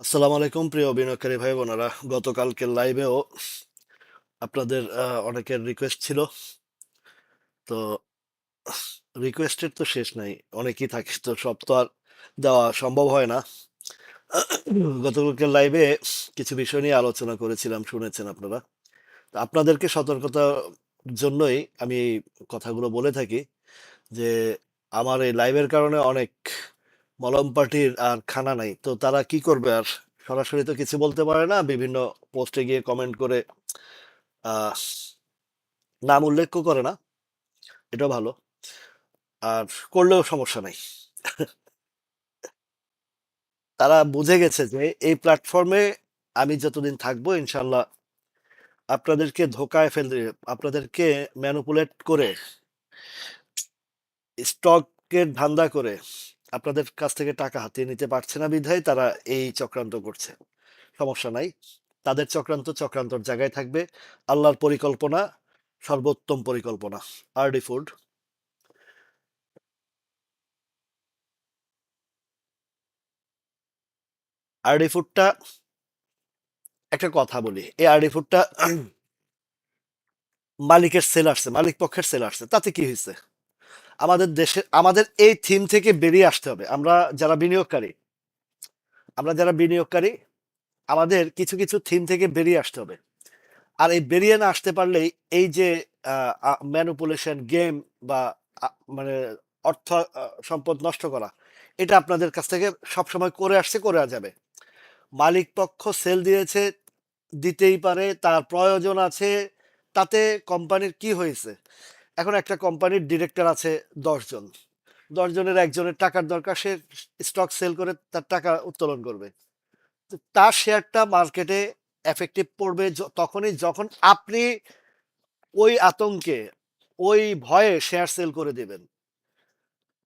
আসসালামু আলাইকুম, প্রিয় বিনিয়োগকারী ভাই বোনেরা গতকালকের লাইভেও আপনাদের অনেকের রিকোয়েস্ট ছিল। তো রিকোয়েস্টের তো শেষ নাই, অনেকেই থাকে। তো সব তো আর দেওয়া সম্ভব হয় না। গতকালকের লাইভে কিছু বিষয় নিয়ে আলোচনা করেছিলাম, শুনেছেন আপনারা। তো আপনাদেরকে সতর্কতার জন্যই আমি এই কথাগুলো বলে থাকি যে, আমার এই লাইভের কারণে অনেক মলম পার্টির আর খানা নাই। তো তারা কি করবে আর সরাসরি তো কিছু বলতে পারে না। বিভিন্ন পোস্টে গিয়ে কমেন্ট করে নাম উল্লেখ করে না। এটা ভালো। আর করলেও সমস্যা নাই। তারা বুঝে গেছে যে এই প্ল্যাটফর্মে আমি যতদিন থাকব ইনশাল্লাহ আপনাদেরকে ধোকায় ফেলতে আপনাদেরকে ম্যানুপুলেট করে স্টকের ধান্দা করে আপনাদের কাছ থেকে টাকা হাতিয়ে নিতে পারছে না বিধায় তারা এই চক্রান্ত করছে। সমস্যা নাই। তাদের চক্রান্ত চক্রান্তর জায়গায় থাকবে। আল্লাহর পরিকল্পনা সর্বোত্তম পরিকল্পনা। RD food. আরডি ফুডটা একটা কথা বলি। এই আরডি ফুডটা মালিকের সেল আসছে, মালিক পক্ষের সেল আসছে। তাতে কি হয়েছে আমাদের দেশে, আমাদের এই থিম থেকে বেরিয়ে আসতে হবে। আমরা যারা বিনিয়োগকারী, আমরা যারা বিনিয়োগকারী, আমাদের কিছু কিছু থিম থেকে বেরিয়ে আসতে হবে। আর এই বেরিয়ে না আসতে পারলেই এই যে ম্যানুপুলেশন, গেম বা মানে অর্থ সম্পদ নষ্ট করা, এটা আপনাদের কাছ থেকে সবসময় করে আসছে, করে যাবে। মালিক পক্ষ সেল দিয়েছে, দিতেই পারে, তার প্রয়োজন আছে, তাতে কোম্পানির কি হয়েছে? এখন একটা কোম্পানির ডিরেক্টর আছে দশজন। দশজনের একজনের টাকার দরকার, সে স্টক সেল করে তার টাকা উত্তোলন করবে। তার শেয়ারটা মার্কেটে এফেক্টিভ পড়বে তখনই যখন আপনি ওই আতঙ্কে, ওই ভয়ে শেয়ার সেল করে দেবেন।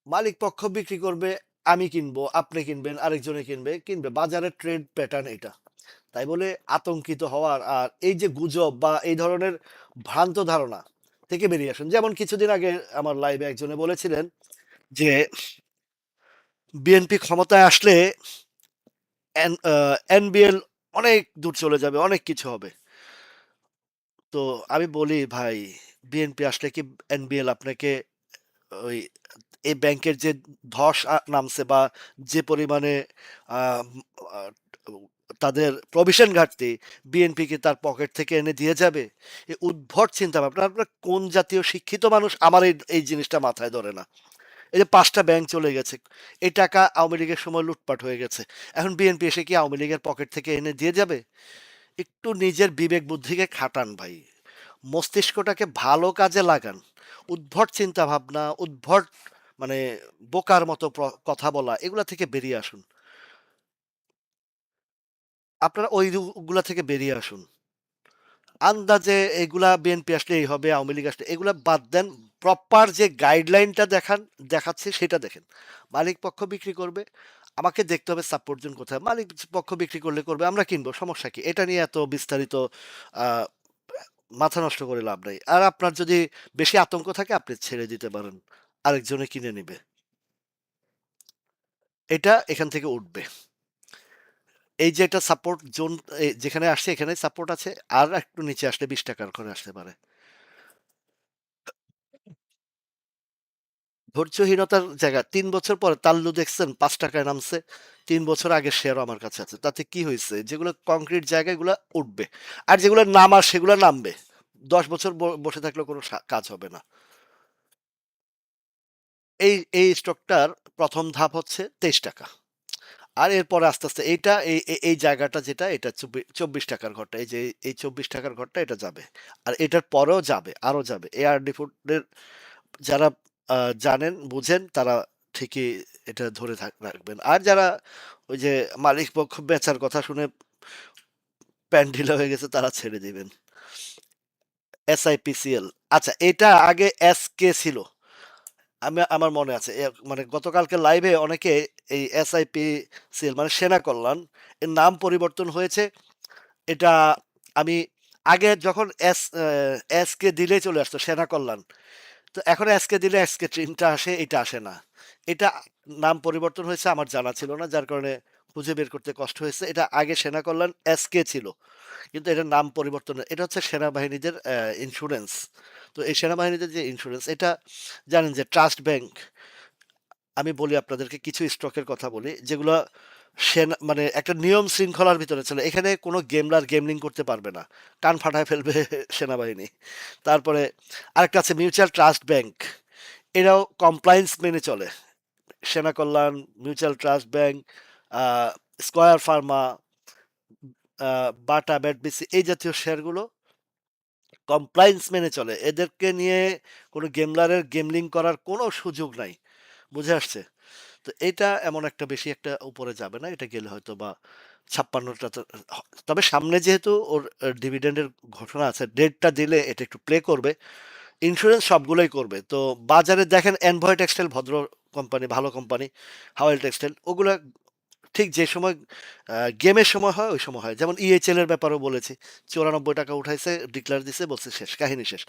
মালিক পক্ষ বিক্রি করবে, আমি কিনবো, আপনি কিনবেন, আরেকজনে কিনবে কিনবে। বাজারের ট্রেড প্যাটার্ন এটা তাই বলে আতঙ্কিত হওয়ার আর এই যে গুজব বা এই ধরনের ভ্রান্ত ধারণা থেকে বেরিয়ে আসুন। যেমন কিছুদিন আগে আমার লাইভে একজনে বলেছিলেন যে বিএনপি ক্ষমতায় আসলে এনবিএল অনেক দূর চলে যাবে, অনেক কিছু হবে। তো আমি বলি, ভাই বিএনপি আসলে কি এনবিএল আপনাকে, ওই, এই ব্যাংকের যে ধস নামছে বা যে পরিমাণে তাদের প্রভিশন ঘাটতি বিএনপি কি তার পকেট থেকে এনে দিয়ে যাবে? এই উদ্ভট চিন্তা ভাবনা আপনার কোন জাতীয় শিক্ষিত মানুষ আমার এই এই জিনিসটা মাথায় ধরে না। এই যে পাঁচটা ব্যাংক চলে গেছে এই টাকা আওয়ামী লীগের সময় লুটপাট হয়ে গেছে। এখন বিএনপি এসে কি আওয়ামী লীগের পকেট থেকে এনে দিয়ে যাবে? একটু নিজের বিবেক বুদ্ধিকে খাটান ভাই। মস্তিষ্কটাকে ভালো কাজে লাগান। উদ্ভট চিন্তা ভাবনা উদ্ভট মানে বোকার মতো কথা বলা, এগুলা থেকে বেরিয়ে আসুন। আপনারা ওইগুলা থেকে বেরিয়ে আসুন। আন্দাজে এগুলা বিএনপি আসলে এই হবে, আওয়ামী লীগ আসলে, এগুলা বাদ দেন প্রপার যে গাইডলাইনটা দেখান, দেখাচ্ছে সেটা দেখেন। মালিক পক্ষ বিক্রি করবে, আমাকে দেখতে হবে সাপোর্টজন কোথায়। মালিক পক্ষ বিক্রি করলে করবে, আমরা কিনবো, সমস্যা কি? এটা নিয়ে এত বিস্তারিত মাথা নষ্ট করে লাভ নাই। আর আপনার যদি বেশি আতঙ্ক থাকে, আপনি ছেড়ে দিতে পারেন, আরেকজনে কিনে নেবে। এটা এখান থেকে উঠবে। এই যে এটা সাপোর্ট জোন যেখানে আসছে এখানে সাপোর্ট আছে, আর একটু নিচে আসলে বিশ টাকার করে আসতে পারে। ধৈর্যহীনতার জায়গা, তিন বছর পরে তাল্লু দেখছেন পাঁচ টাকায় নামছে, তিন বছর আগে শেয়ারও আমার কাছে আছে। তাতে কি হয়েছে? যেগুলো কংক্রিট জায়গাগুলো উঠবে, আর যেগুলো নামার সেগুলো নামবে। দশ বছর বসে থাকলে কোনো কাজ হবে না। এই এই স্টকটার প্রথম ধাপ হচ্ছে তেইশ টাকা। আর এরপরে আস্তে আস্তে এইটা, এই, এই- জায়গাটা যেটা, এটা চব্বিশ টাকার ঘরটা, এই যে, এই- চব্বিশ টাকার ঘরটা এটা যাবে। আর এটার পরেও যাবে, আরও যাবে। এআরডি ফুডের যারা জানেন, বুঝেন, তারা ঠিকই এটা ধরে রাখবেন। আর যারা ওই যে মালিক পক্ষ বেচার কথা শুনে প্যান্ডিলা হয়ে গেছে, তারা ছেড়ে দিবেন। এসআইপিসিএল। আচ্ছা এটা আগে এস কে ছিল। আমি, আমার মনে আছে এ মানে গতকালকে লাইভে অনেকে এই এসআইপিসিএল মানে সেনা কল্যাণ, এর নাম পরিবর্তন হয়েছে। এটা আমি আগে যখন এস এস কে দিলে চলে আসতো, সেনা কল্যাণ, তো এখন এসকে দিলে এসকে ট্রেনটা আসে এটা আসে না। এটা নাম পরিবর্তন হয়েছে, আমার জানা ছিল না, যার কারণে খুঁজে বের করতে কষ্ট হয়েছে। এটা আগে সেনা কল্যাণ এসকে ছিল, কিন্তু এটার নাম পরিবর্তন এটা হচ্ছে সেনাবাহিনীদের ইন্স্যুরেন্স তো এই সেনাবাহিনীদের যে ইন্স্যুরেন্স এটা জানেন যে ট্রাস্ট ব্যাংক আমি বলি আপনাদেরকে কিছু স্টকের কথা বলি, যেগুলো সেনা মানে একটা নিয়ম শৃঙ্খলার ভিতরে ছিল এখানে কোনো গেমলার গেমলিং করতে পারবে না। কান ফাটায় ফেলবে সেনাবাহিনী। তারপরে আরেকটা আছে মিউচুয়াল ট্রাস্ট ব্যাংক এরাও কমপ্লায়েন্স মেনে চলে। Sena Kalyan mutual trust bank square pharma Bata BATBC এই জাতীয় শেয়ারগুলো কমপ্লায়েন্স মেনে চলে। এদেরকে নিয়ে কোনো গেমলারের গেমলিং করার কোনো সুযোগ নাই। বুঝে আসছে? তো এটা এমন একটা বেশি একটা উপরে যাবে না? এটা গেলে হয়তো বা ছাপ্পান্নটা তো, তবে সামনে যেহেতু ওর ডিভিডেন্ডের ঘটনা আছে ডেটটা দিলে এটা একটু প্লে করবে। ইন্স্যুরেন্স সবগুলোই করবে। তো বাজারে দেখেন এনভয় টেক্সটাইল ভদ্র কোম্পানি ভালো কোম্পানি হাওয়েল টেক্সটাইল ওগুলো ঠিক যে সময় গেমের সময় হয়, ওই সময় হয়। যেমন ইএচএল এর ব্যাপারেও বলেছি, চুরানব্বই টাকা উঠাইছে ডিক্লার দিছে, বলছে শেষ, কাহিনী শেষ।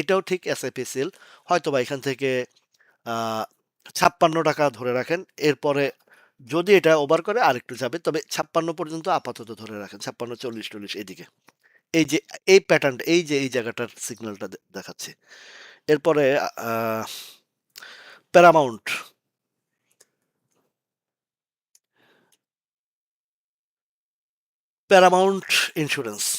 এটাও ঠিক এস আইপিসিএল হয়তো বা এখান থেকে ছাপ্পান্ন টাকা ধরে রাখেন। এরপরে যদি এটা ওভার করে আরেকটু যাবে তবে ছাপ্পান্ন পর্যন্ত আপাতত ধরে রাখেন। ছাপ্পান্ন, চল্লিশ টল্লিশ এদিকে। এই যে, এই প্যাটার্ন এই যে, এই জায়গাটার সিগন্যালটা দেখাচ্ছে। এরপরে প্যারামাউন্ট প্যারামাউন্ট ইন্স্যুরেন্স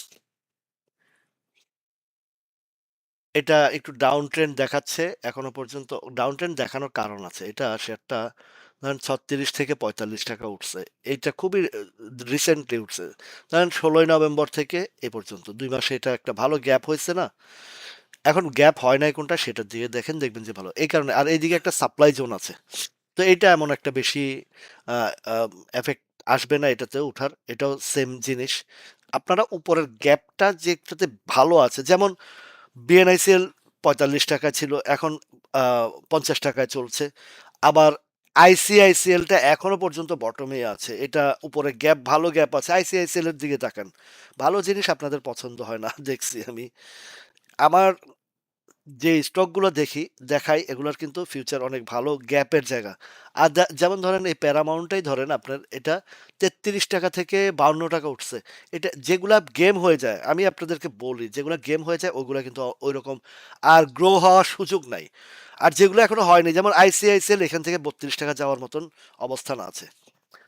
এটা একটু ডাউন ট্রেন্ড দেখাচ্ছে, এখনও পর্যন্ত ডাউন ট্রেন্ড দেখানোর কারণ আছে। এটা শেয়ারটা ধরেন ছত্রিশ থেকে পঁয়তাল্লিশ টাকা উঠছে। এইটা খুবই রিসেন্টলি উঠছে। ধরেন ষোলোই নভেম্বর থেকে এ পর্যন্ত। দুই মাসে এটা একটা ভালো গ্যাপ হয়েছে না? এখন গ্যাপ হয় নাই কোনটা সেটা দিয়ে দেখেন, দেখবেন যে ভালো। এই কারণে, আর এইদিকে একটা সাপ্লাই জোন আছে। তো এটা এমন একটা বেশি এফেক্ট আসবে না এটাতে উঠার। এটাও সেম জিনিস। আপনারা উপরের গ্যাপটা যেটাতে ভালো আছে, যেমন বিএনআইসিএল পঁয়তাল্লিশ টাকা ছিল, এখন পঞ্চাশ টাকায় চলছে। আবার আইসিআইসিএলটা এখনও পর্যন্ত বটমে আছে। এটা উপরে গ্যাপ ভালো গ্যাপ আছে। আইসিআইসিএল এর দিকে তাকান। ভালো জিনিস আপনাদের পছন্দ হয় না, দেখছি আমি। আমার যে স্টকগুলো দেখি, দেখাই, এগুলোর কিন্তু ফিউচার অনেক ভালো গ্যাপের জায়গা। আর যেমন ধরেন এই প্যারামাউন্টটাই ধরেন আপনার, এটা তেত্রিশ টাকা থেকে বাউন্ন টাকা উঠছে। এটা যেগুলা গেম হয়ে যায়, আমি আপনাদেরকে বলি, যেগুলো গেম হয়ে যায়, ওগুলো কিন্তু ওই রকম আর গ্রো হওয়ার সুযোগ নাই। আর যেগুলো এখনও হয়নি, যেমন আইসিআইসিএল এখান থেকে বত্রিশ টাকা যাওয়ার মতন অবস্থান আছে।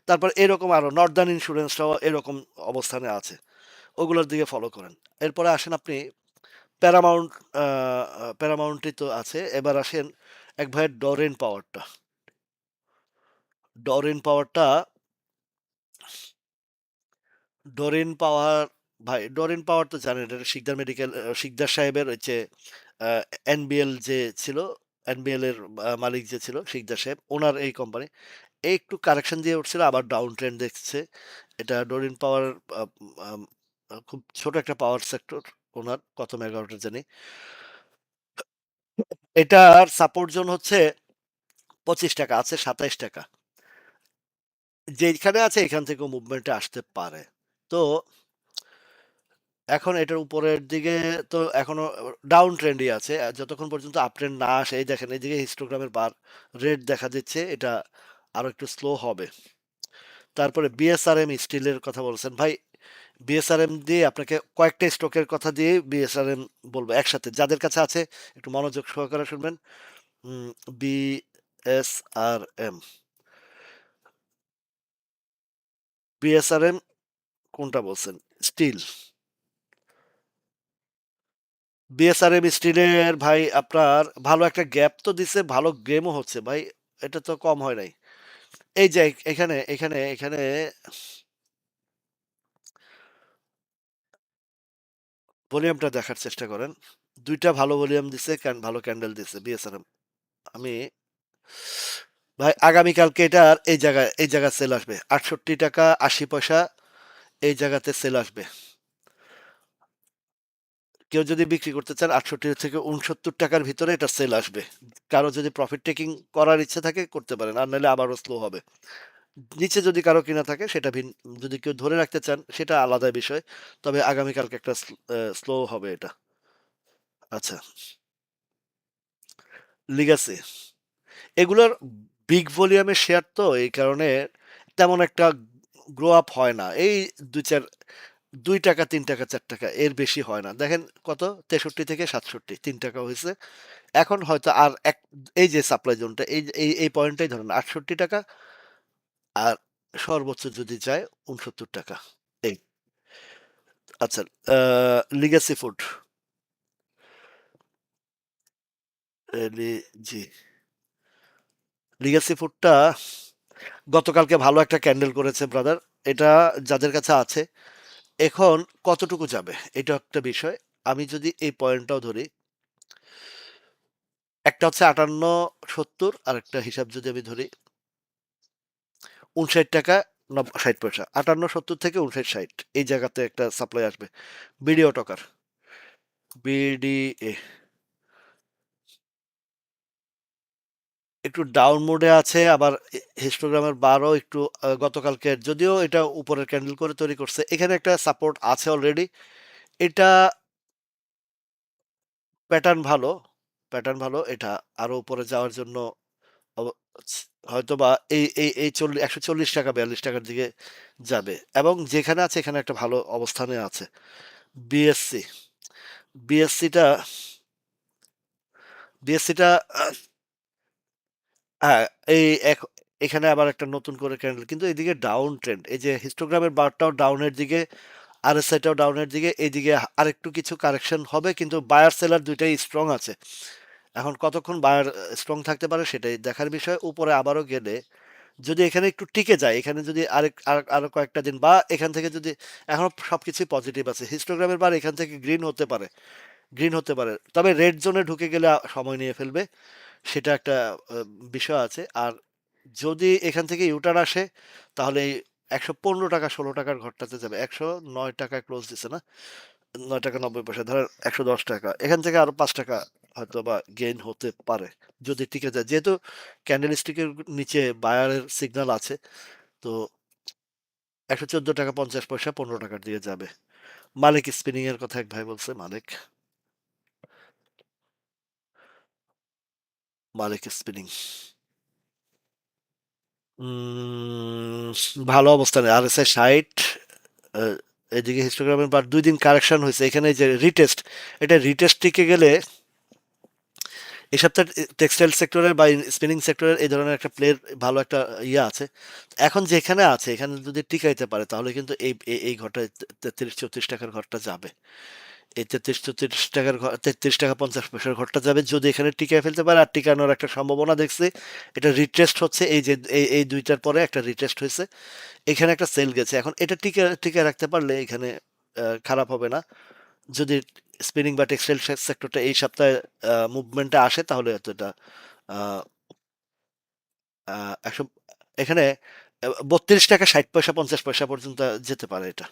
তারপর এরকম আরও নর্দার্ন ইন্স্যুরেন্সটাও এরকম অবস্থানে আছে। ওগুলোর দিকে ফলো করেন। এরপরে আসেন আপনি প্যারামাউন্ট প্যারামাউন্টই তো আছে। এবার আসেন এক ভাইয়ের ডরেন পাওয়ারটা ডরেন পাওয়ারটা ডরেন পাওয়ার ভাই ডরেন পাওয়ার তো জানেন, এটা শিকদার মেডিকেল শিকদার সাহেবের হচ্ছে এনবিএল যে ছিল এনবিএল এর মালিক যে ছিল, শিকদার সাহেব, ওনার এই কোম্পানি একটু কারেকশন দিয়ে উঠছিল, আবার ডাউন ট্রেন্ড দেখছে। এটা ডোরিন পাওয়ার খুব ছোট একটা পাওয়ার সেক্টর ওনার কত মেগাওয়াটের জানি। এটার সাপোর্ট জোন হচ্ছে পঁচিশ টাকা, আছে সাতাইশ টাকা। যেখানে আছে এখান থেকে মুভমেন্টে আসতে পারে। তো এখন এটার উপরের দিকে তো এখনও ডাউন ট্রেন্ডই আছে। যতক্ষণ পর্যন্ত আপ ট্রেন্ড না আসে, এই দেখেন, এইদিকে হিস্টোগ্রামের বার রেড দেখা দিচ্ছে, এটা আরও একটু স্লো হবে। তারপরে বিএসআরএম স্টিলের কথা বলছেন। ভাই বিএসআরএম দিয়ে আপনাকে কয়েকটা স্টকের কথা দিয়ে বিএসআরএম বলব একসাথে। যাদের কাছে আছে, একটু মনোযোগ সহকারে শুনবেন। বিএসআরএম বিএসআরএম কোনটা বলছেন? স্টিল। বিএসআরএম স্টিলের ভাই, আপনার ভালো একটা গ্যাপ তো দিছে, ভালো গেমও হচ্ছে। ভাই, এটা তো কম হয় নাই। এই যে, এখানে এখানে এখানে ভলিউমটা দেখার চেষ্টা করেন। দুইটা ভালো ভলিউম দিছে ভালো ক্যান্ডেল দিছে বিএসএনএম আমি, ভাই, আগামীকালকে এটার এই জায়গায় এই জায়গায় সেল আসবে। আটষট্টি টাকা আশি পয়সা এই জায়গাতে সেল আসবে। কেউ যদি বিক্রি করতে চান, আটষট্টি থেকে উনসত্তর টাকার ভিতরে এটা সেল আসবে। কারও যদি প্রফিট টেকিং করার ইচ্ছে থাকে, করতে পারেন। আর নাহলে আবারও স্লো হবে। নিচে যদি কারও কিনা থাকে, সেটা ভিন, যদি কেউ ধরে রাখতে চান, সেটা আলাদা বিষয়। তবে আগামীকালকে একটা স্লো হবে এটা। আচ্ছা। লিগাসি এগুলোর বিগ ভলিউমের শেয়ার তো, এই কারণে তেমন একটা গ্রো আপ হয় না। এই দুই চার, দুই টাকা, তিন টাকা, চার টাকা, এর বেশি হয় না। দেখেন কত? তেষট্টি থেকে সাতষট্টি, তিন টাকা হয়েছে। এখন হয়তো আর এক, এই যে সাপ্লাই জোনটা এই এই এই পয়েন্টটাই ধরেন আটষট্টি টাকা আর সর্বোচ্চ যদি যায় উনসত্তর টাকা। এই। আচ্ছা লিগাসি ফুড জি। লিগাসি ফুডটা গতকালকে ভালো একটা ক্যান্ডেল করেছে ব্রাদার এটা যাদের কাছে আছে, এখন কতটুকু যাবে? এটা একটা বিষয়। আমি যদি এই পয়েন্টটাও ধরি, একটা হচ্ছে আটান্ন সত্তর আর একটা হিসাব যদি আমি ধরি উনষাট টাকা ষাট পয়সা। আটান্ন, সত্তর থেকে উনষাট, ষাট। এই জায়গাতে একটা সাপ্লাই আসবে। বিডিও টকার বিডিএ একটু ডাউন মোডে আছে, আবার হিস্টোগ্রামের বারও একটু গতকালকে যদিও এটা উপরের ক্যান্ডেল করে তৈরি করছে। এখানে একটা সাপোর্ট আছে অলরেডি এটা প্যাটার্ন ভালো প্যাটার্ন ভালো। এটা আরও উপরে যাওয়ার জন্য হয়তো বা এই এই এই চল্লিশ একশো চল্লিশ টাকা, বিয়াল্লিশ টাকার দিকে যাবে। এবং যেখানে আছে, এখানে একটা ভালো অবস্থানে আছে। বিএসসি বিএসসিটা বিএসসিটা হ্যাঁ এই এক- এখানে আবার একটা নতুন করে ক্যান্ডেল কিন্তু এদিকে ডাউন ট্রেন্ড এই যে হিস্টোগ্রামের বারটাও ডাউনের দিকে আরএসআইটাও ডাউনের দিকে এইদিকে আরেকটু কিছু কারেকশন হবে, কিন্তু বায়ার সেলার দুইটাই স্ট্রং আছে। এখন কতক্ষণ বায়ার স্ট্রং থাকতে পারে সেটাই দেখার বিষয়। উপরে আবারও গেলে যদি এখানে একটু টিকে যায়, এখানে যদি আরেক, আর- কয়েকটা দিন বা এখান থেকে যদি এখনও সব কিছুই পজিটিভ আছে হিস্টোগ্রামের বার এখান থেকে গ্রিন হতে পারে গ্রিন হতে পারে। তবে রেড জোনে ঢুকে গেলে সময় নিয়ে ফেলবে, সেটা একটা বিষয় আছে। আর যদি এখান থেকে ইউটার আসে, তাহলে এই একশো পনেরো টাকা, ষোলো টাকার ঘরটাতে যাবে। একশো নয় টাকায় ক্লোজ দিছে না? নয় টাকা নব্বই পয়সা, ধরেন একশো দশ টাকা। এখান থেকে আরও পাঁচ টাকা হয়তো বা গেইন হতে পারে। যদি টিকে যায় যেহেতু ক্যান্ডেল স্টিকের নিচে বায়ারের সিগন্যাল আছে, তো একশো চোদ্দ টাকা পঞ্চাশ পয়সা পনেরো টাকার দিকে যাবে। মালিক স্পিনিং এর কথা এক ভাই বলছে, মালিক। মালিক স্পিনিং ভালো অবস্থানে আর এস আই ষাট এদিকে হিস্টোগ্রামের বার দুই দিন কারেকশন হয়েছে। এখানে যে রিটেস্ট এটা রিটেস্ট টিকে গেলে এই সপ্তাহে টেক্সটাইল সেক্টরের বা স্পিনিং সেক্টরের এই ধরনের একটা প্লের ভালো একটা ইয়ে আছে। এখন যেখানে আছে, এখানে যদি টিকাইতে পারে, তাহলে কিন্তু এই এই- এই ঘরটা তেত্রিশ, চৌত্রিশ টাকার ঘরটা যাবে। এই তেত্রিশ, চৌত্রিশ টাকার ঘর, তেত্রিশ টাকা পঞ্চাশ পয়সার ঘরটা যাবে। যদি এখানে টিকায় ফেলতে পারে, আর টিকানোর একটা সম্ভাবনা দেখছি, এটা রিটেস্ট হচ্ছে, এই যে, এই এই দুইটার পরে একটা রিটেস্ট হয়েছে। এখানে একটা সেল গেছে। এখন এটা টিকে টিকে রাখতে পারলে এখানে খারাপ হবে না। যদি স্পিনিং বা টেক্সটাইল সেক্টরটা এই সপ্তাহে মুভমেন্টে আসে তাহলে হয়তো এটা একশো এখানে বত্রিশ টাকা ষাট পয়সা পঞ্চাশ পয়সা পর্যন্ত যেতে পারে এটা।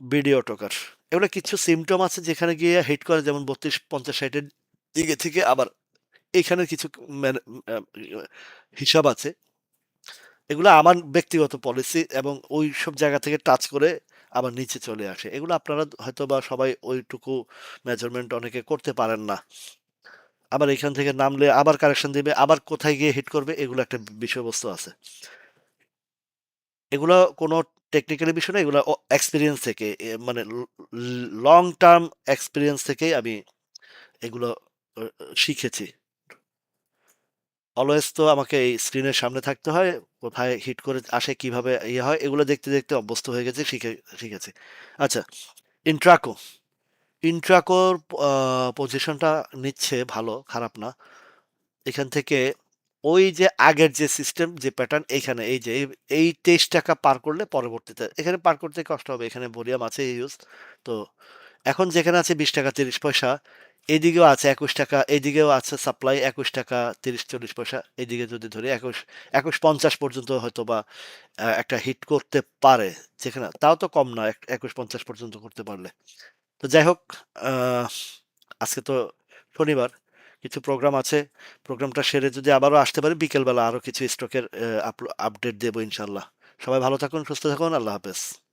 ভিডিও টোকার। এগুলো কিছু সিমটম আছে যেখানে গিয়ে হিট করে যেমন বত্রিশ পঞ্চাশ ষাটের দিকে থেকে আবার এখানে কিছু মানে, হিসাব আছে। এগুলো আমার ব্যক্তিগত পলিসি এবং ওই সব জায়গা থেকে টাচ করে আবার নিচে চলে আসে। এগুলো আপনারা হয়তো বা সবাই ওইটুকু মেজারমেন্ট অনেকে করতে পারেন না। আবার এখান থেকে নামলে আবার কারেকশন দিবে, আবার কোথায় গিয়ে হিট করবে, এগুলো একটা বিষয়বস্তু আছে। এগুলো কোনো টেকনিক্যালি বিষয় না, এগুলো এক্সপিরিয়েন্স থেকে মানে লং টার্ম এক্সপিরিয়েন্স থেকেই আমি এগুলো শিখেছি। অলওয়েজ তো আমাকে এই স্ক্রিনের সামনে থাকতে হয়, কোথায় হিট করে আসে, কীভাবে ইয়ে হয়, এগুলো দেখতে দেখতে অভ্যস্ত হয়ে গেছে, শিখে, শিখেছি। আচ্ছা ইন্ট্রাকো ইন্ট্রাকোর পজিশনটা নিচ্ছে ভালো, খারাপ না। এখান থেকে ওই যে আগের যে সিস্টেম যে প্যাটার্ন এইখানে, এই যে, এই- তেইশ টাকা পার করলে পরবর্তীতে, এখানে পার করতে কষ্ট হবে, এখানে ভলিউম আছে ইউজ তো এখন যেখানে আছে বিশ টাকা তিরিশ পয়সা, এদিকেও আছে একুশ টাকা, এদিকেও আছে সাপ্লাই একুশ টাকা তিরিশ চল্লিশ পয়সা, এদিকে যদি ধরি একুশ একুশ পঞ্চাশ পর্যন্ত হয়তো বা একটা হিট করতে পারে যেখানে, তাও তো কম না, এক- একুশ পঞ্চাশ পর্যন্ত করতে পারলে। তো যাই হোক আজকে তো শনিবার, কিছু প্রোগ্রাম আছে প্রোগ্রামটা সেরে যদি আবারও আসতে পারি, বিকেলবেলা আরও কিছু স্টকের আপডেট দেবো ইনশাল্লাহ সবাই ভালো থাকুন, সুস্থ থাকুন, আল্লাহ হাফেজ।